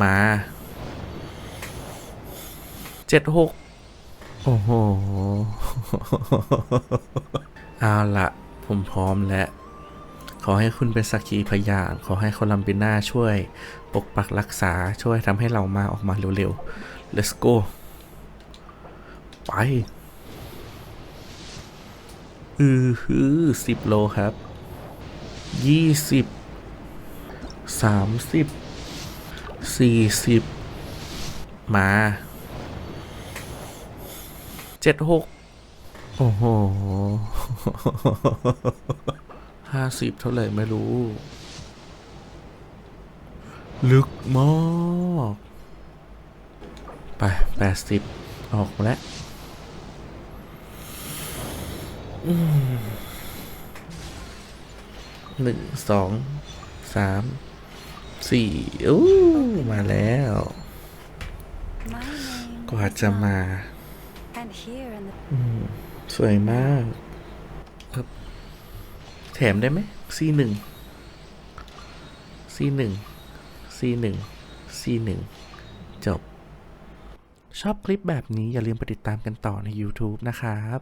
มาเจ็ดหกโอ้โห เอาละผมพร้อมแล้ว ขอให้คุณเป็นสักขีพยาน ขอให้โคลัมบียนาช่วย ปกปักรักษาช่วยทำให้เรามาออกมาเร็วๆ let's go ไปอือฮือสิบโลครับยี่สิบสามสิบ สี่สิบมาเจ็ดหกโอ้โหห้าสิบเท่าไหร่ไม่รู้ ลึกมากไปแปดสิบออกมาแล้วหนึ่งสองสาม สี่อู้มาแล้ว My name กว่า is จะ Mom, มา and here in the สวยมากครับแถมได้ไหมซีหนึ่งซีหนึ่งซีหนึ่งซีหนึ่งจบ ชอบคลิปแบบนี้อย่าลืมไปติดตามกันต่อใน YouTube นะครับ